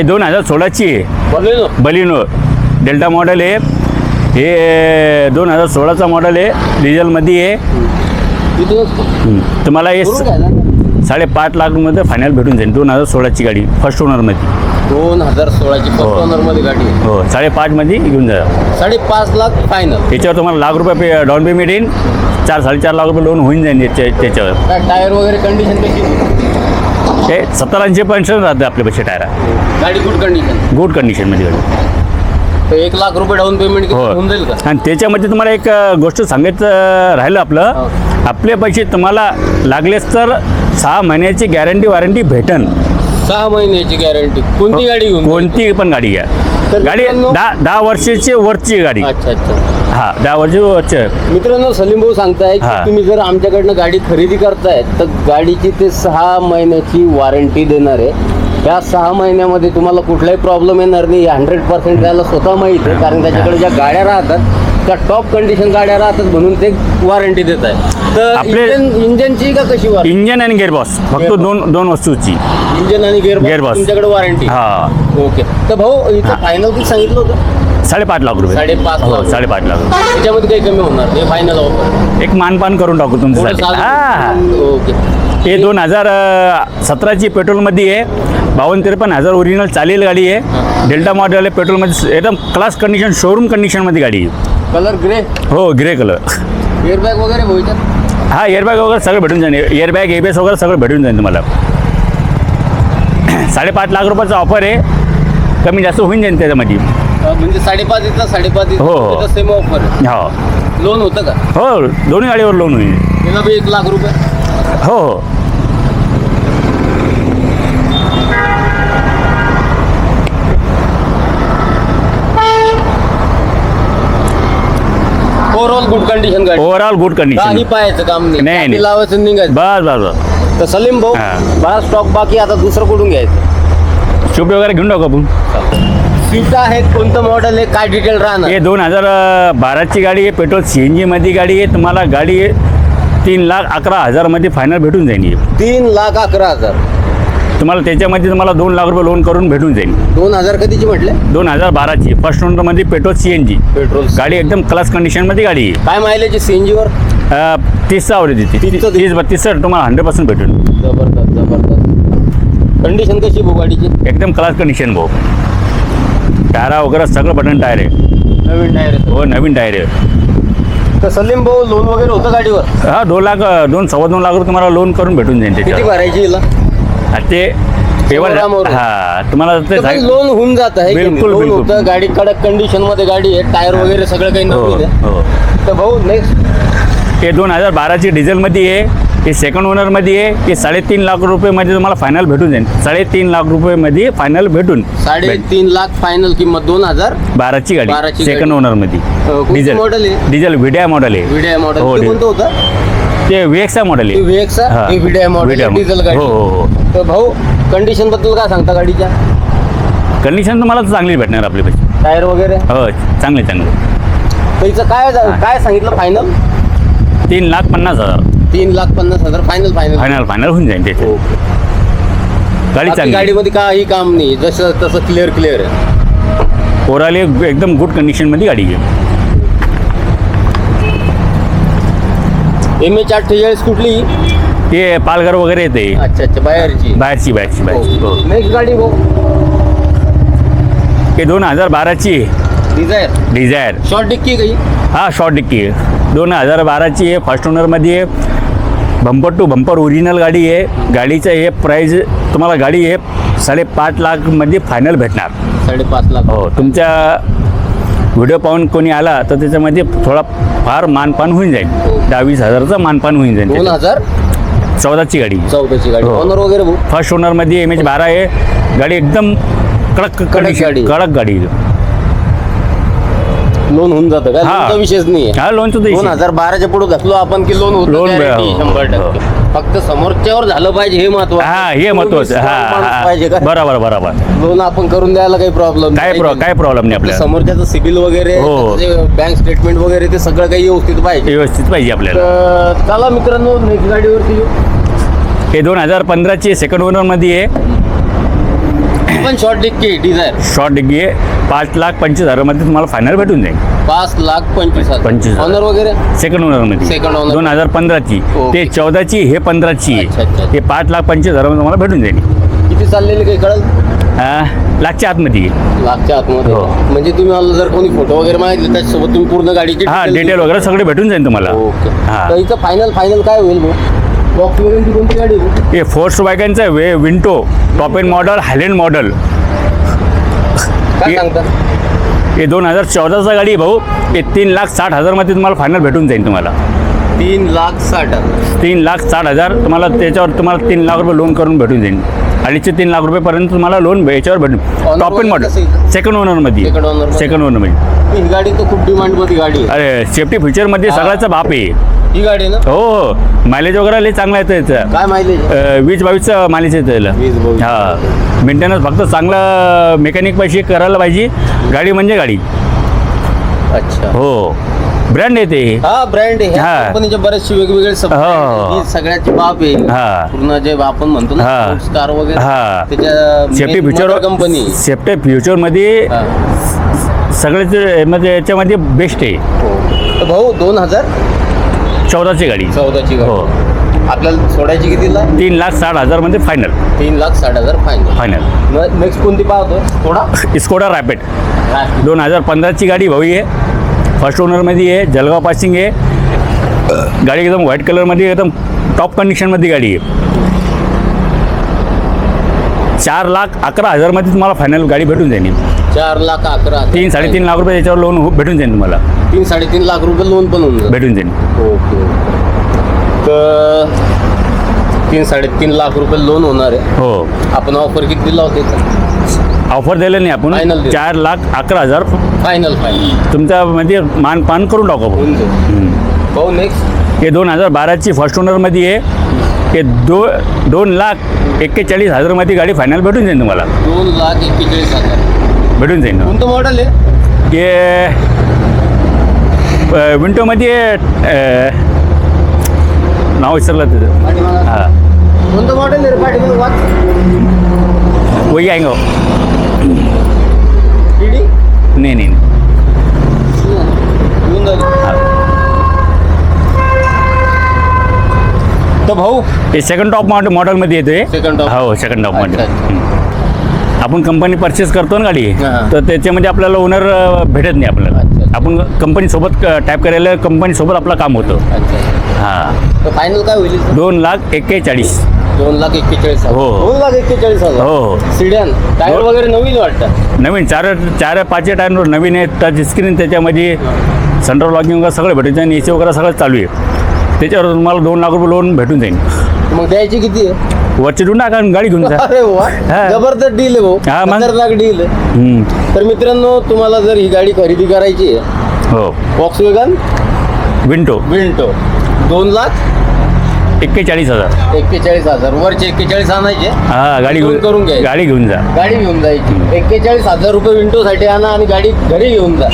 हे दोन हजार सोळाची आहे. बलेनो. बलिनो. डेल्टा मॉडेल आहे. हे दोन हजार सोळाचा मॉडेल आहे. डिझेलमध्ये आहे. हं. तुम्हाला हे. साडेपाच लाखमध्ये फायनल भेटून जाईल. दोन हजार सोळाची गाडी फर्स्ट ओनरमध्ये दोन हजार सोळाची फर्स्ट हो. ओनरमध्ये गाडी आहे. हो. साडेपाचमध्ये घेऊन जा. साडेपाच लाख फायनल याच्यावर तुम्हाला लाख रुपये पे डाऊन पेमेंट येईल. चार साडेचार लाख रुपये लोन होऊन जाईल याच्या त्याच्यावर. काय टायर वगैरे कंडिशन कशी? ते सत्तर ऐंशी पर्सेंट राहते आपल्या पैसे टायरा. गाडी गुड कंडिशन गुड कंडिशनमध्ये गाडी. तर एक लाख रुपये डाऊन पेमेंट हो. होऊन जाईल का? आणि त्याच्यामध्ये तुम्हाला एक अ, गोष्ट सांगायचं राहिलं आपलं. हो. आपले पैसे तुम्हाला लागलेच तर सहा महिन्याची गॅरंटी वॉरंटी भेटन. सहा महिन्याची गॅरंटी कोणती गाडी घेऊन जाईल? कोणती पण गाडी घ्या. गाडी दहा दहा वर्षाची वरची गाडी. अच्छा अच्छा. हा दहा वर्षाची वरची. मित्रांनो सलीम भाऊ सांगताय की हा. तुम्ही जर आमच्याकडनं गाडी खरेदी करताय तर गाडीची ते सहा महिन्याची वॉरंटी देणार आहे. त्या सहा महिन्यामध्ये तुम्हाला कुठलाही प्रॉब्लेम येणार नाही. हंड्रेड पर्सेंट त्याला स्वतः माहीत आहे कारण त्याच्याकडे ज्या गाड्या राहतात त्या टॉप कंडिशन गाड्या राहतात म्हणून ते वॉरंटी देत आहे आपले- इंजन इंजनची का कशी इंजन आणि गेअरबॉस फक्त. दोन दोन वस्तूची. इंजन आणि Gearbox. गेअर तुमच्याकडे वॉरंटी हा. ओके तर भाऊ इथं फायनल किती सांगितलं होतं? साडेपाच लाख रुपये. साडेपाच हो लाख. साडेपाच लाख. रुपये त्याच्यामध्ये काही कमी होणार नाही. फायनल ऑफर एक मानपान करून टाकू तुमच्यासाठी हा. ओके हे दोन हजार सतराची पेट्रोलमध्ये आहे. बावन्न त्रेपन्न हजार ओरिजिनल चालेल गाडी आहे. डेल्टा मॉडेल आहे पेट्रोलमध्ये एकदम क्लास कंडिशन शोरूम कंडिशनमध्ये गाडी आहे. कलर ग्रे हो ग्रे कलर एअरबॅग वगैरे भाऊ याच्यात हा एअरबॅग वगैरे सगळं भेटून जाईल. एअरबॅग एबीएस वगैरे सगळं भेटून जाईल तुम्हाला. साडेपाच लाख रुपयाचा ऑफर आहे. कमी जास्त होऊन जाईल त्याच्यामध्ये. म्हणजे साडेपाच इथला साडेपाच हो, हो. सेम ऑफर हो. लोन होतं का? हो दोन्ही गाडीवर लोन होईल. त्याला एक लाख रुपये. हो हो. ओव्हरऑल गुड कंडिशन गाडी ओव्हरऑल गुड काही कंडिशन पाहायचं काम नाही. नाही, चाबी नाही. लावायचं निघायचं बस बस बस. तर सलीम भाऊ हा. बरा स्टॉक बाकी आता दुसरं कुठून घ्यायचं? शोपी वगैरे घेऊन टाकू आपण. स्विफ्ट आहे कोणतं मॉडेल आहे काय डिटेल राहणार? हे दोन हजार बाराची गाडी आहे पेट्रोल सी एन जीमध्ये गाडी आहे तुम्हाला गाडी तीन लाख अकरा हजारमध्ये फायनल भेटून जाईल. ही. तीन लाख अकरा हजार. तुम्हाला त्याच्यामध्ये तुम्हाला दोन लाख रुपये लोन करून भेटून जाईल. दोन हजार कधीची म्हटले? दोन हजार बाराची. First ओनरमध्ये petrol C N G petrol गाडी एकदम क्लास कंडिशनमध्ये गाडी. आहे काय मायलेज सीएनजी वर? तीसचा आवडेल तीसचं देते. तीस बत्तीसचं तुम्हाला हंड्रेड पर्सेंट भेटून. जबरदस्त जबरदस्त. कंडिशन कशी भाऊ गाडीची? एकदम क्लास कंडिशन भाऊ. टायरा वगैरे सगळं बटन टायर आहे. नवीन टायर हो नवीन टायर आहे. तर सलीम भाऊ लोन वगैरे होतं गाडीवर? हा दोन लाख दोन सव्वा दोन लाख रुपये तुम्हाला लोन करून भेटून जाईल किती त्याच्यावर. भरायची हिला? हा, ते. हा तुम्हाला ते सांग- लोन होऊन जात आहे बिलकुल, लोन बिलकुल. होतं गाडी कडक कंडिशनमध्ये गाडी आहे टायर वगैरे सगळं काही हो नवीन आहे. हो. तर भाऊ नेक्स्ट हे दोन हजार बाराची डिझेलमध्ये आहे हे सेकंड ओनरमध्ये आहे हे साडेतीन लाख रुपयेमध्ये तुम्हाला फायनल भेटून जाईल. साडेतीन लाख रुपयेमध्ये फायनल भेटून साडेतीन लाख फायनल किंमत दोन हजार बाराची गाडी बाराची सेकंड गाडी. ओनरमध्ये कोणतं डिझेल. model आहे? डिझेल व्हिडिया मॉडेल आहे. व्हिडिओ हो, मॉडेल डिझेल. कोणतं होतं? ते व्हीएक्सा मॉडेल आहे. व्हीएक्सा हा. मॉडेल VDI डिझेल गाडी. हो हो हो. तर भाऊ कंडिशनबद्दल काय सांगता गाडीच्या? कंडिशन तुम्हाला चांगली भेटणार आपली पैसे टायर वगैरे? हो चांगले चांगले. तर हिचं काय काय सांगितलं? फायनल तीन लाख पन्नास हजार. तीन लाख पन्नास हजार. फायनल फायनल फायनल फायनल होऊन जाईल त्याचे गाडी चांगली. गाडीमध्ये काही काम नाही. जसं तसं क्लिअर क्लिअर आहे. ओव्हरऑल एकदम गुड कंडिशनमध्ये गाडी आहे. एम एच अठ्ठेचाळीस कुठली? ते पालघर वगैरे येते. अच्छा अच्छा बाहेरची. बाहेरची बाहेरची बाहेरची. हो. नेक्स्ट गाडी भाऊ हे दोन हजार बाराची. डिझायर डिझायर शॉर्ट डिक्की काही हा? शॉर्ट डिक्की आहे. दोन हजार बाराची आहे. फर्स्ट ओनरमध्ये आहे बंपर टू बंपर ओरिजिनल गाडी आहे. गाडीचं हे प्राईज तुम्हाला गाडी आहे साडेपाच लाखमध्ये फायनल भेटणार. साडेपाच लाख. हो तुमच्या व्हिडिओ पाहून कोणी आला तर त्याच्यामध्ये थोडा फार मानपान होऊन जाईल दहा वीस हजाराचं मानपान होऊन जाईल दोन त्याच्यात. हजार चौदाची गाडी चौदाची गाडी हो. ऑनर वगैरे भाऊ फर्स्ट ओनरमध्ये एम एच बारा आहे गाडी एकदम कडक गाडी. कडक गाडी. लोन होऊन जातं का हा. लोनचा विषयच नाही हा लोनचं तर दोन. हजार बाराच्या पुढे घातलो आपण की लोन होतं Loan guarantee हो, शंभर हो. टक्के फक्त समोरच्यावर झालं पाहिजे हे महत्वाचं. हा हे महत्वाचं. हा हा पाहिजे का बरोबर बरोबर. लोन आपण करून द्यायला काही प्रॉब्लेम काय प्रॉ काय प्रॉब्लेम नाही आपल्याला. समोरच्याचं सिबिल वगैरे हो. बँक स्टेटमेंट वगैरे ते सगळं काही व्यवस्थित पाहिजे. व्यवस्थित पाहिजे आपल्याला. तर चला मित्रांनो नेक्स्ट गाडीवरती येऊ. हे दोन हजार पंधराची सेकंड ओनरमध्ये आहे. पण शॉर्ट डिक्की डिझायर शॉर्ट डिग्गी आहे. पाच लाख पंचवीस हजारामध्ये तुम्हाला फायनल भेटून जाईल. पाच लाख पंचवीस हजार. पंचवीस हजार. ऑनर वगैरे? सेकंड ओनरमध्ये Second owner. दोन हजार पंधराची. ओके. ते चौदाची हे पंधराची. अच्छा, हे पाच लाख पंचवीस हजारामध्ये तुम्हाला भेटून जाईल. किती चाललेले काही कळल? हा, लाखच्या आतमध्ये. लाखच्या आतमध्ये. हो. म्हणजे तुम्ही मला जर कोणी फोटो वगैरे मागितले त्याच्यासोबत तुम्ही पूर्ण गाडीची हा डिटेल वगैरे सगळे भेटून जाईल तुम्हाला. ओके हा. तर इथं फायनल फायनल काय होईल मग? बॉक्स कोणती गाडी आहे? हे फोर्स वॅगनचं वे Vento top end model high end model काय सांगता हे दोन हजार चौदाचा गाडी आहे भाऊ. हे तीन लाख साठ हजारमध्ये तुम्हाला फायनल भेटून जाईल तुम्हाला. तीन लाख साठ हजार. तीन लाख साठ हजार तुम्हाला त्याच्यावर तुम्हाला तीन लाख रुपये लोन करून भेटून जाईल. अडीचशे तीन लाख रुपयेपर्यंत तुम्हाला लोन याच्यावर भेटून टॉप एंड मॉडल? सेकंड ओनरमध्ये Second owner मध्ये. सेकंड ओनरमध्ये ही गाडी तर खूप डिमांडमध्ये गाडी आहे. अरे सेफ्टी फीचरमध्ये हा. सगळ्याचा बाप आहे. ही गाडी ना? हो हो मायलेज वगैरे लय चांगला येतं याचं काय माहिती अं, वीस बावीसचं मायलेज येतं याला वीस बावीस. हा. मेंटेनन्स फक्त चांगलं मेकॅनिक पाहिजे करायला पाहिजे. गाडी म्हणजे गाडी. अच्छा. हो. ब्रँड येते हा ब्रँड आहे. हा. कंपनीचे बरेचसे वेगवेगळे सब हो. brand आहे. ही सगळ्याची बाप आहे. हा. पूर्ण जे आपण म्हणतो ना हा. कार वगैरे हा. त्याच्या सेफ्टी फ्युचर कंपनी सेफ्टी फ्युचरमध्ये सगळ्याच म्हणजे याच्यामध्ये बेस्ट आहे. भाऊ दोन हजार चौदाची गाडी. चौदाची हो. गाडी आपल्याला सोडायची कितीला? तीन लाख साठ हजारमध्ये फायनल तीन लाख साठ हजार फायनल फायनल नेक्स्ट कोणती पाहतो? थोडा स्कोडा रॅपिड. दोन हजार पंधराची गाडी भावी आहे. फर्स्ट ओनरमध्ये आहे जळगाव पासिंग आहे. गाडी एकदम व्हाईट कलरमध्ये एकदम टॉप कंडिशनमध्ये गाडी आहे. चार लाख अकरा हजारमध्ये तुम्हाला फायनल गाडी भेटून जाईल. चार लाख अकरा. तीन साडेतीन लाख रुपये याच्यावर लोन भेटून जाईल तुम्हाला. तीन साडेतीन लाख रुपये लोन पण होऊन जाईल. भेटून जाईल ओके. तर तीन साडेतीन लाख रुपये लोन होणार आहे. हो. आपण ऑफर किती दिला होता ऑफर दिलं नाही Final आपण दिलं. चार लाख अकरा हजार. फायनल फायनल तुमच्या म्हणजे मान पान करून टाकू आपण. होऊन जाईल. हम्म. भाऊ नेक्स्ट हे दोन हजार बाराची फर्स्ट ओनरमध्ये आहे. हे दो दोन लाख एक्केचाळीस हजारमध्ये गाडी फायनल भेटून जाईल तुम्हाला. दोन लाख एक्केचाळीस हजार. भेटून जाईल कोणतं मॉडेल आहे हे अ, विंडोमध्ये अ, नाव विसरलं त्याचं पाठीमागं. हां कोणतं मॉडेल आहे रे पाठीमागं? वाच. वही आहे TD? नाही नाही येऊन जाईल. तर भाऊ हे सेकंड टॉप मॉडेल मॉडेलमध्ये येते Second top. हो सेकंड टॉप मॉडेल अच्छा, अच्छा. आपण कंपनी परचेस करतो ना गाडी हां. तर त्याच्यामध्ये आपल्याला ओनर भेटत नाही आपल्याला. आपण कंपनीसोबत टाईप करायला कंपनीसोबत आपलं काम होतं. हां. तर फायनल काय होईल? दोन लाख एक्केचाळीस. दोन लाख एक्केचाळीस हो. दोन लाख एक्केचाळीस हजार. हो हो. सिडियन टायर हो. वगैरे नवीन वाटतं? नवीन चार चार पाचशे टायर नवीन आहे. टच स्क्रीन त्याच्यामध्ये सेंट्रल लॉकिंग वगैरे सगळं भेटून जाईल. ए सी वगैरे सगळं चालू आहे. त्याच्यावर तुम्हाला दोन लाख रुपये लोन भेटून जाईल. मग द्यायची किती आहे? वरची देऊन टाका आणि गाडी घेऊन जा. अरे वा. हा. जबरदस्त डील आहे हा, भाऊ मग. खतरनाक डील आहे. हम्म. तर मित्रांनो तुम्हाला जर ही गाडी खरेदी करायची आहे हो. बॉक्स वेगन विंटो विंटो दोन लाख एक्केचाळीस हजार. एक्केचाळीस हजार. वरचे एक्केचाळीस आणायचे. हा गाडी घेऊन करून घ्यायची. गाडी घेऊन जा. गाडी घेऊन जायची. एक्केचाळीस हजार रुपये विंटोसाठी आणा आणि गाडी घरी घेऊन जा.